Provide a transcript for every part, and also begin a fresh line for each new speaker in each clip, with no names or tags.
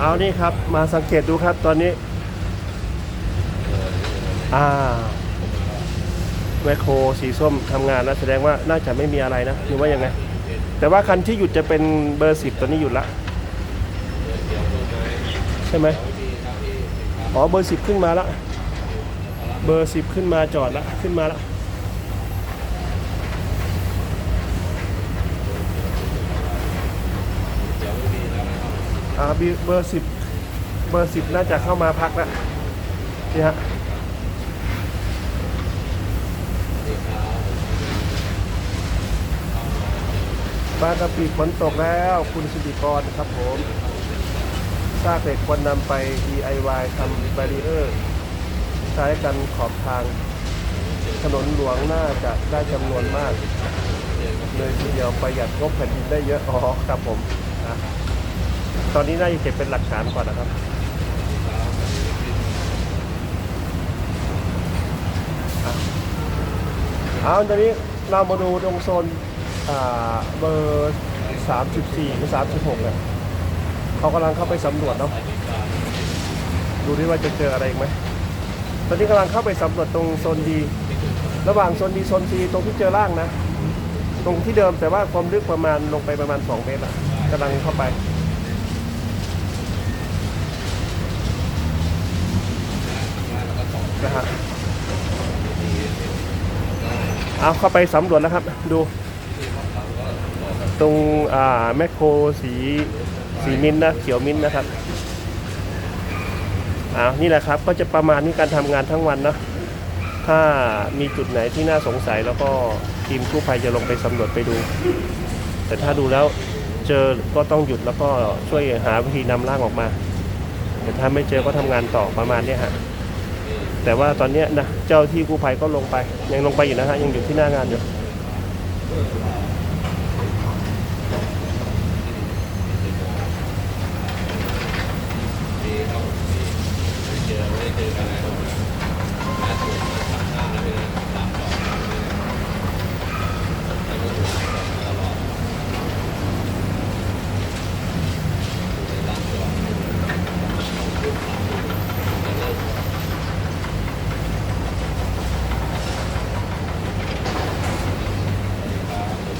เอานี่ครับ มาสังเกตดูครับตอนนี้อ่าแมคโครสีส้มทำงานแล้วแสดงว่าน่าจะไม่มีอะไรนะหรือว่ายังไง แต่ว่าคันที่หยุดจะเป็นเบอร์สิบตัวนี้หยุดละ ใช่ไหมอ๋อเบอร์สิบขึ้นมาล้วเบอร์สิบขึ้นมาจอดละขึ้นมาละ อ่าเบอร์สิบเบอร์สิบน่าจะเข้ามาพักแล้วนี่ฮะบางกะปิฝนตกแล้วคุณสิริกรครับผมซากเหล็กควรนำไป DIY ทำบารีเออร์ ใช้กันขอบทาง ถนนหลวงน่าจะได้จำนวนมาก เลยทีเดียวประหยัดงบแผ่นดินได้เยอะอ๋อครับผม ตอนนี้น่าจะเก็บเป็นหลักฐานก่อนนะครับอะเอาตอนนี้เรามาดูตรงโซนอ่าเบอร์34หรือ36เนี่ยเขากำลังเข้าไปสำรวจเนาะดูดิว่าจะเจออะไรอีกไหมตอนนี้กำลังเข้าไปสำรวจตรงโซนดี ระหว่างโซนดีโซนซีตรงที่เจอร่างนะ ตรงที่เดิมแต่ว่าความลึกประมาณลงไปประมาณ 2 เมตรละกำลังเข้าไป นะฮะ เอาเข้าไปสำรวจแล้วครับ ดู ตรงอ่าแมคโครสีสีมิ้นนะเขียวมิ้นนะครับอ่านี่แหละครับก็จะประมาณนี้การทำงานทั้งวันเนะถ้ามีจุดไหนที่น่าสงสัยแล้วก็ทีมกู้ภัยจะลงไปสำรวจไปดู แต่ถ้าดูแล้วเจอก็ต้องหยุดแล้วก็ช่วยหาวิธีนำร่างออกมา แต่ถ้าไม่เจอก็ทำงานต่อประมาณนี้ยฮะ แต่ว่าตอนนี้นะเจ้าที่กู้ภัยก็ลงไป ยังลงไปอยู่นะฮะยังอยู่ที่หน้างานอยู่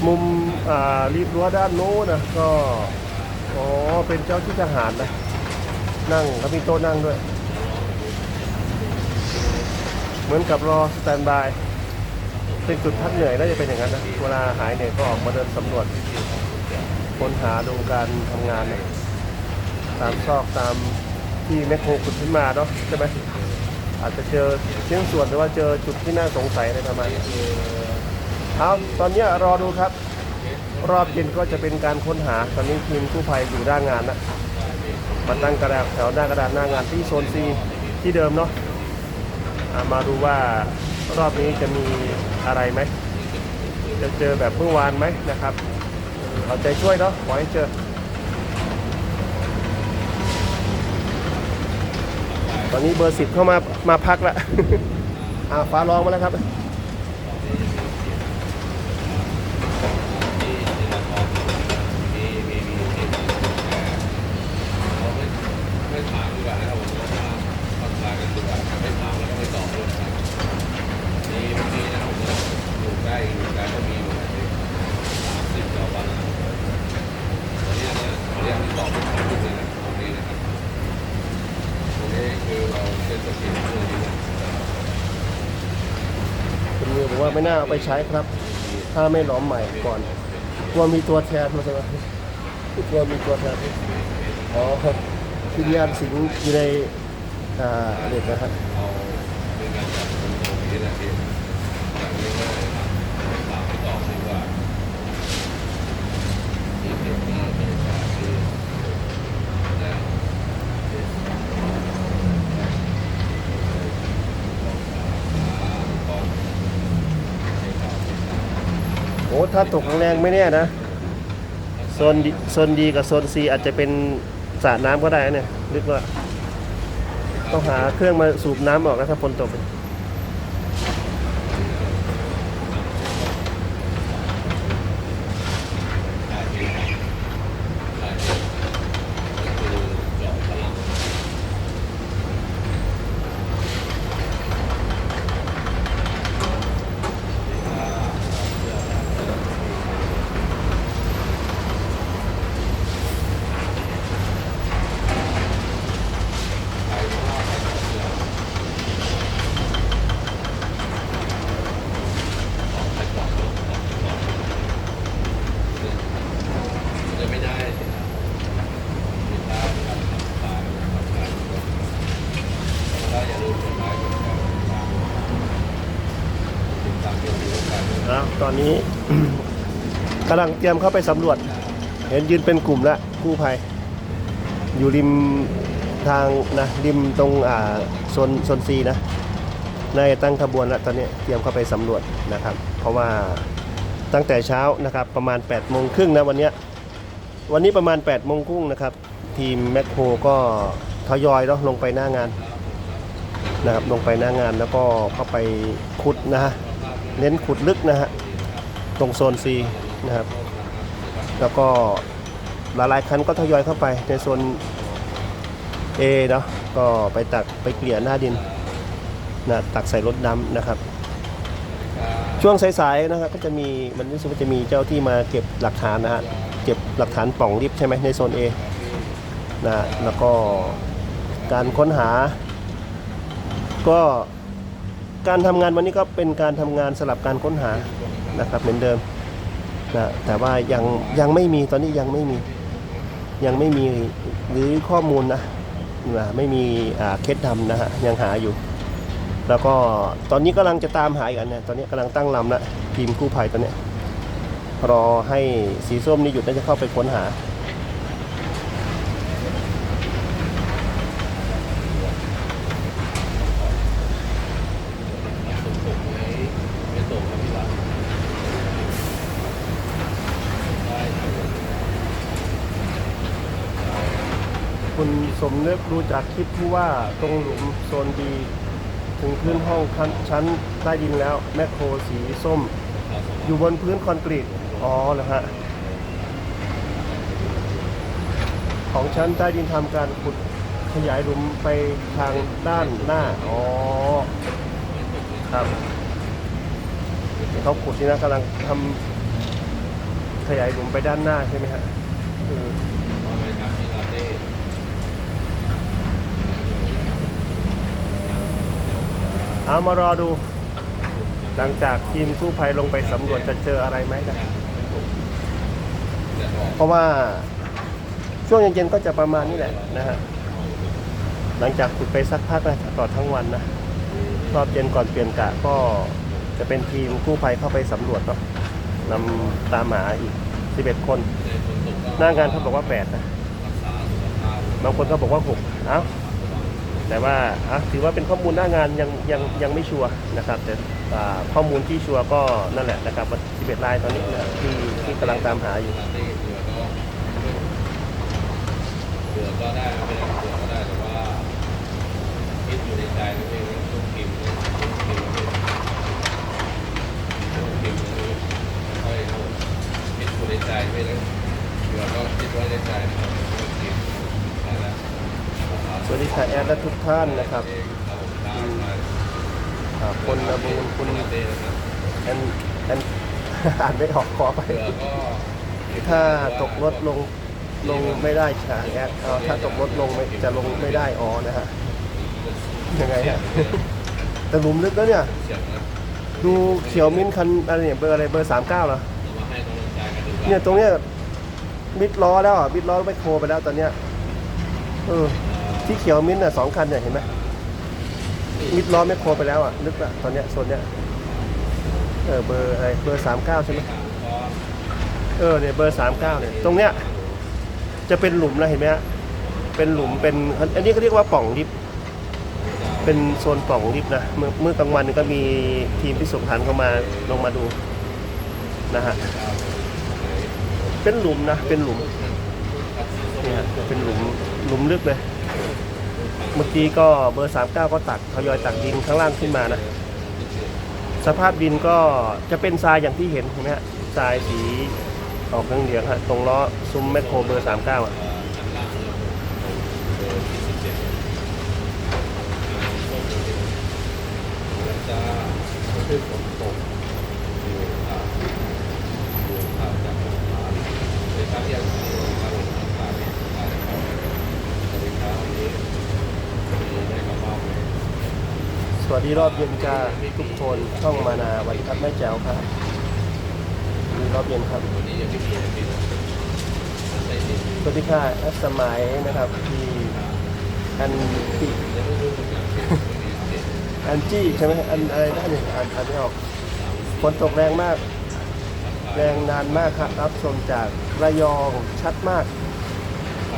มุม อ่ารีบรั้วด้านโน้นนะก็อ๋อเป็นเจ้าที่ทหารนะนั่งแล้วมีโต๊ะนั่งด้วย เหมือนกับรอสแตนบายเป็นจุดพักเหนื่อยน่าจะเป็นอย่างนั้นนะเวลาหายเหนื่อยก็ออกมาเดินสำรวจค้นหาดูการทำงานนะตามซอกตามที่แมคโครขุดขึ้นมาเนาะใช่ไหมอาจจะเจอชิ้นส่วนหรือว่าเจอจุดที่น่าสงสัยอะไรประมาณนี้เอาตอนนี้รอดูครับ รอบเย็นก็จะเป็นการค้นหาตอนนี้ทีมกู้ภัยอยู่หน้างานนะมาตั้งกระดาษแถวหน้ากระดานหน้างานที่โซนซีที่เดิมเนาะะมาดูว่ารอบนี้จะมีอะไรไหมจะเจอแบบเมื่อวานไหมนะครับเอาใจช่วยเนาะขอให้เจอ ตอนนี้เบอร์สิบเข้ามามาพักล้วอ่าฟ้าร้องมาแล้วครับ
ไม่ถามดีกว่านะครับผมว่าคอนทากันดีกว่าไม่ถามแล้วก็ไม่ตอบด้วยนะครับมีบางทีนะครับผมอยู่ใกล้อยู่ไกลก็มีอยู่นะครับสามสิบกว่าวันนะครับตอนนี้นะขออนุญาตที่ตอบไม่ถามด้วยนะครับตรงนี้นะครับตรงนี้คือเราเซ็นสกิลเรื่องนี้นะ
คุณมือบอก ว่าไม่น่าเอาไปใช้ครับ ถ้าไม่หล้อมใหม่ก่อนกลัวมีตัวแทนมาใช่ไหมกลัวมีตัวแทนอ๋อครับวิญญาณสิงอยู่ในอ่าเด็กนะครับ
เอาเป็นการจัดตรงนี้แหละที่อย่างนี้ก็ถามไม่ตอบดีกว่าที่เด็กหน้าเป็นชาที่นะ
โอ้ ถ้าตกแรงไม่แน่นะโซนดีโซนดีกับโซนซีอาจจะเป็นสระน้ำก็ได้นะเนี่ยลึกว่าต้องหาเครื่องมาสูบน้ำออกนะถ้าฝนตก
คือเจาะต
ตอนนี้กำลังเตรียมเข้าไปสำรวจ เห็นยืนเป็นกลุ่มแล้วกู้ภัย อยู่ริมทางนะริมตรงอ่าโซนโซนซีนะนายตั้งขบวนแล้วตอนนี้เตรียมเข้าไปสำรวจนะครับ เพราะว่าตั้งแต่เช้านะครับประมาณ8ปดโมงครึ่งนะวันนี้วันนี้ประมาณ8ปดโมงครึ่งนะครับ ทีมแมคโครก็ทยอยเนาะลงไปหน้างานนะครับลงไปหน้างานแล้วก็เข้าไปขุดนะฮะ เน้นขุดลึกนะฮะตรงโซน C นะครับ แล้วก็หลายๆคันก็ทยอยเข้าไปในโซน A เนาะก็ไปตักไปเกลี่ยหน้าดินนะตักใส่รถดำนะครับ ช่วงสายๆนะครับก็จะมีมันรู้สึกว่าจะมีเจ้าที่มาเก็บหลักฐานนะฮะเก็บหลักฐานป่องลิฟต์ใช่ไหมในโซน A นะแล้วก็การค้นหาก็ การทำงานวันนี้ก็เป็นการทำงานสลับการค้นหานะครับเหมือนเดิมนะแต่ว่ายังยังไม่มีตอนนี้ยังไม่มียังไม่มีหรือข้อมูลนะนะไม่มีอาเคสดำนะฮะยังหาอยู่ แล้วก็ตอนนี้กำลังจะตามหาอีกอันเนี่ยตอนนี้กำลังตั้งลำละทีมกู้ภัยตอนเนี้ยรอให้สีส้มนี่หยุดแล้วจะเข้าไปค้นหา
ไม่ตกครับพี่หลังได้ครับ
คุณ สมนึกรู้จากคลิปที่ว่าตรงหลุมโซนดี ถึงพื้นห้องชั้นใต้ดินแล้วแมคโครสีส้ม อยู่บนพื้นคอนกรีต อ๋อเหรอฮะ ของชั้นใต้ดินทำการขุดขยายหลุมไปทางด้านหน้า อ๋อ ครับเขาขุดนี่นะกำลังทำขยายหลุมไปด้านหน้าใช่ไหมฮะเออ
เอาไปครับพี่ลาเต้
เอามารอดู หลังจากทีมกู้ภัยลงไปสำรวจจะเจออะไรไหมนะ
เดี๋ย
เพราะว่าช่วงเย็นๆก็จะประมาณนี้แหละนะฮะหลังจากขุดไปสักพักนะตลอดทั้งวันนะรอบเย็นก่อนเปลี่ยนกะก็จะเป็นทีมกู้ภัยเข้าไปสำรวจเนาะนำตามหาอีก 11 คน
ในฝนตกก็
หน้างานเขาบอกว่า 8 นะ บางคนก็บอกว่า 6 เอ้า แต่ว่าอะถือว่าเป็นข้อมูลหน้างานยังยังยังไม่ชัวร์นะครับ แต่ข้อมูลที่ชัวร์ก็นั่นแหละนะครับว่11รายตอนนี้นะที่ที่กำลังตามหาอยู่
เรือก็เรือก็ได้ไม่ได้เรือก็ได้แต่ว่าคิดอยู่ในใจนั่นเองว่าต้องกินต้องกินต้องกินค่อยเอาคิดอยู่ในใจไม่ได้เรือก็คิดไว้ในใจนะครับต้องกินไปแล้ว
ค่ะแอดและทุกท่านนะครับ
ครับผมตามมา
อ่าคนระบูลคุณ
ลาเต้นะครับ
แอนแอนอ่านไม่ออกขอไป ถ้าตกรถลงลงไม่ได้ค่ะแอดเอาถ้าตกรถลงไม่จะลงไม่ได้อ๋อนะฮะยังไงฮะแต่หลุมลึกแล้วเนี่ย ดูเขียวมิ้นคันอะไรเนี่ยเบอร์อะไรเบอร์สามเก้าเหรอ
เนี่
ยตรงเนี้ยมิดล้อแล้วอะมิดล้อไม่โคไปแล้วตอนเนี้ย เออ ที่เขียวมิ้นท์อะสองคันเนี่ยเห็นไหมมิดล้อไม่โครไปแล้วอะลึกละตอนเนี้ยโซนเนี้ยเออเบอร์อะไรเบอร์สามเก้าใช่ไหมเออเนี่ยเบอร์สามเก้าเนี่ยตรงเนี้ยจะเป็นหลุมนะเห็นไหมฮะเป็นหลุมเป็นอันนี้เขาเรียกว่าปล่องลิฟต์เป็นโซนปล่องลิฟต์นะเมื่อเมื่อกลางวันก็มีทีมพิสูจน์ฐานเข้ามาลงมาดูนะฮะเป็นหลุมนะเป็นหลุมเนี่ยเป็นหลุมหลุมลึกเลย เมื่อกี้ก็เบอร์สามเก้าก็ตักทยอยตักดินข้างล่างขึ้นมานะ สภาพดินก็จะเป็นทรายอย่างที่เห็นเห็นไหมฮะทรายสีออกเหลืองๆฮะตรงล้อซุ้มแมคโครเบอร์ 39 อะ
จะไม่ฝนตกอยู่อ่าอยู่อ่าจากสงขลาในภาคที่ยังมีภาคสงขลาเนี่ยอ่านะครับสวัสดีครับวันนี้มีได้กลับบ้านไหม
ส วัสดีรอบเย็นจ้าทุกคนช่องมานาวันครับแม่แจ๋วครับมีรอบเย็นครับ
วันนี้ยังไม่มีอะไรกินนะได้ดิน
สวัสดีค่ะอดสมัยนะครับที่อันที่
ยังไม่รู้อันที่วันนี้เด็ด
อันจี้ใช่ไหมอันอะไรนะเนี่ยอ่านอ่านไม่ออกฝนตกแรงมาก แรงนานมากครับรับชมจากระยองชัดมาก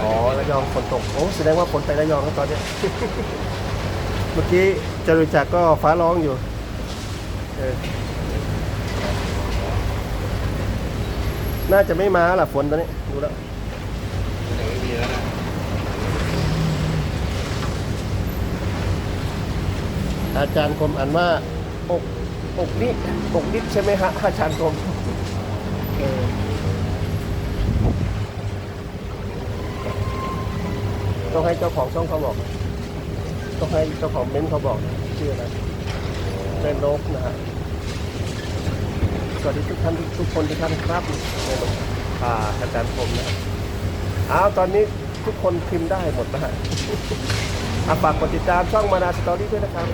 อ๋อระยองฝนตกโอ้แสดงว่าฝนไประยองแล้วตอนเนี้ย เมื่อกี้จรุจักรก็ฟ้าร้องอยู่เออน่าจะไม่มาล่ะฝนตอนนี้ ดูแล้ว
ยังไม่มีแล้วนะ
อาจารย์คมอ่านว่าอกอกนิดอกนิดใช่ไหมฮะอาจารย์คมเออต้องให้เจ้าของช่องเขาบอก ต้องให้เจ้าของเม้นท์เขาบอกชื่ออะไรแม่นกนะฮะสวัสดีทุกท่านทุกคนทุกท่านครับแม่นกอ่าอาจารย์คมนะอ้าวตอนนี้ทุกคนพิมพ์ได้หมดนะฮะอะฝากกดติดตามช่องมานาสตอรี่ด้วยนะครับ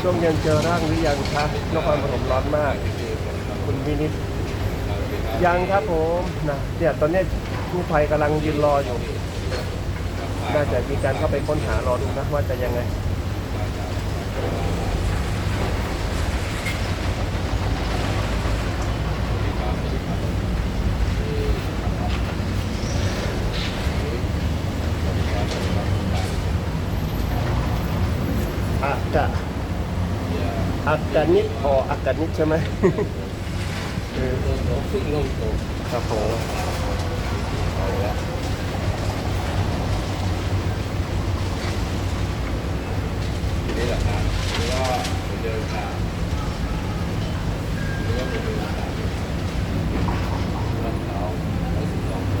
ช่วงเย็นเจอร่างหรือยังคะนครปฐมร้อนมาก คุณวินิตยังครับผมนะเนี่ยตอนนี้ยกู้ภัยกำลังยืนรออยู่ น่าจะมีการเข้าไปค้นหารอดูนะว่าจะยังไงอากะอากานิดอ๋ออากานิดใช่ไหมเออ
ลงโตขึ้นลงโต
ครับผม
เอาละทีนี้แหละครับนี่ ก็เหมือนเดิมครับนี่ก็เหมือนเดิมครับรับเท้าร้อยสิบสองครับ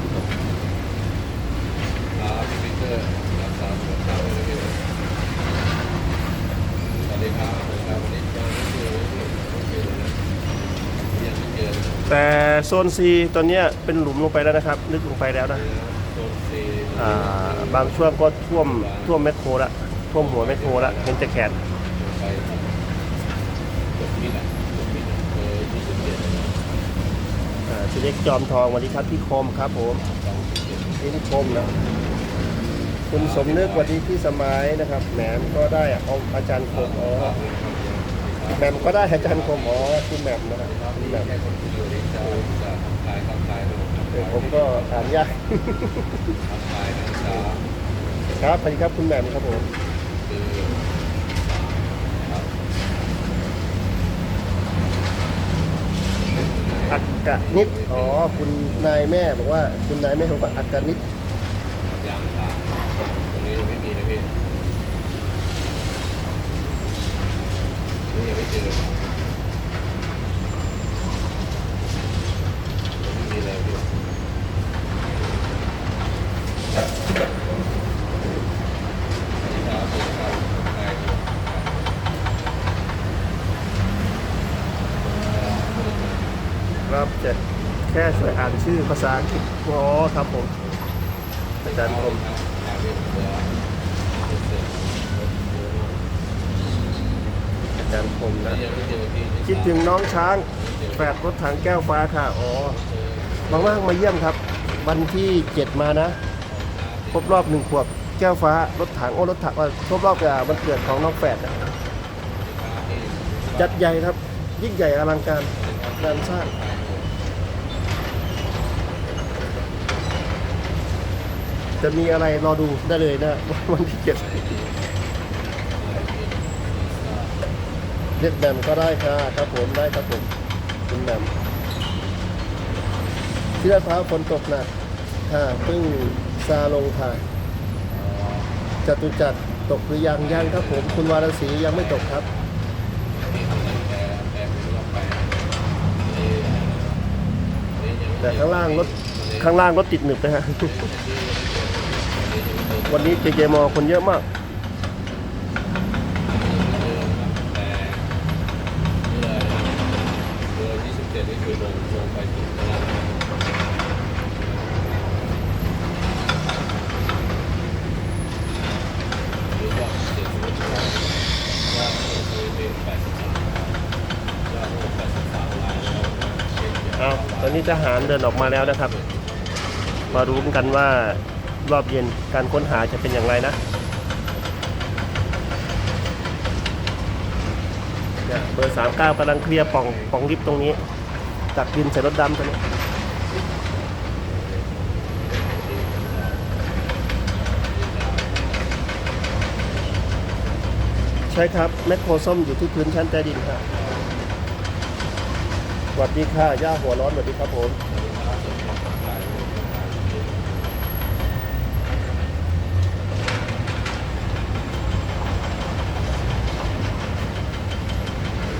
พี่ปีเตอร์รักษาสุขภาพไว้ด้วยนะสวัสดีครับสวัสดีครับวันนี้ก็ไม่เจอไม่เจอไม่เจอนะยังไม่เจอ
แต่โซน C ตอนเนี้ยเป็นหลุมลงไปแล้วนะครับ ลึกลงไปแล้วนะ
โซนซี
อ่าบางช่วงก็ท่วมท่วมแมคโครละท่วมหัวแมคโครละเห็นแต่แขน
ไปจบนี่แหละจบนี่แหละเออยี่สิบเจ็ด
อ่าชื่อเล็กจอมทองสวันนี้ครับพี่คมครับผม
สองสิบเจ็ด
พี่คมนะคุณสมนึกสวัสดีพี่สมัยนะครับแหมมก็ได้เอาอาจารย์คมอ๋อแหมมก็ได้อาจารย์คมอ๋อคุณแหมมนะครับคุณแหมมผมก็อ่านยากครับสวัสดีครับคุณแหม่มครับผม
คือครับ
อั กะนิด อ๋อ คุณนายแม่บอกว่า คุณนายแม่ขอกว่าอักกะนิด
ยางขาตรงนี้ไม่มีนะพี่นี่ยังไม่เจอไม่มีอะไรพี่ครับครับใช่ครับ
ครับจะแค่ ชื่อภาษาอังกฤษอ๋อครับผมอาจารย์คมอาจารย์คมนะคิดถึงน้องช้างแฝดรถถังแก้วฟ้าค่ะอ๋อว่างๆมาเยี่ยมครับ วันที่เจ็ดมานะ ครบรอบหนึ่งขวบแก้วฟ้ารถถังโอ้รถถังว่าครบรอบอ่าวันเกิดของน้องแฝดนะจัดใหญ่ครับ ยิ่งใหญ่อลังการงานสร้าง จะมีอะไรรอดูได้เลยนะวันที่เจ็ดเรียกแบมก็ได้ค่ะครับผมได้ครับผมคุณแบมที่ลาดพร้าวฝนตกหนักค่ะเพิ่งซาลงค่ะจตุจักรตกหรือยังยังครับผม คุณวารศรียังไม่ตกครับแต่ข้างล่างรถข้างล่างรถติดหนึบนะฮะ วันนี้เจเจมอคนเยอะมาก เอาตอนนี้ทหารเดินออกมาแล้วนะครับ มารู้กันว่า รอบเย็นการค้นหาจะเป็นอย่างไรนะเนี่ยเบอร์สามเก้ากำลังเคลียร์ปล่องปล่องลิฟตรงนี้จากดินใส่รถดำตัวนี้ใช่ครับ แมคโครส้มอยู่ที่พื้นชั้นใต้ดินครับสวัสดีค่ะ ย่าหัวร้อนสวัสดีครับผม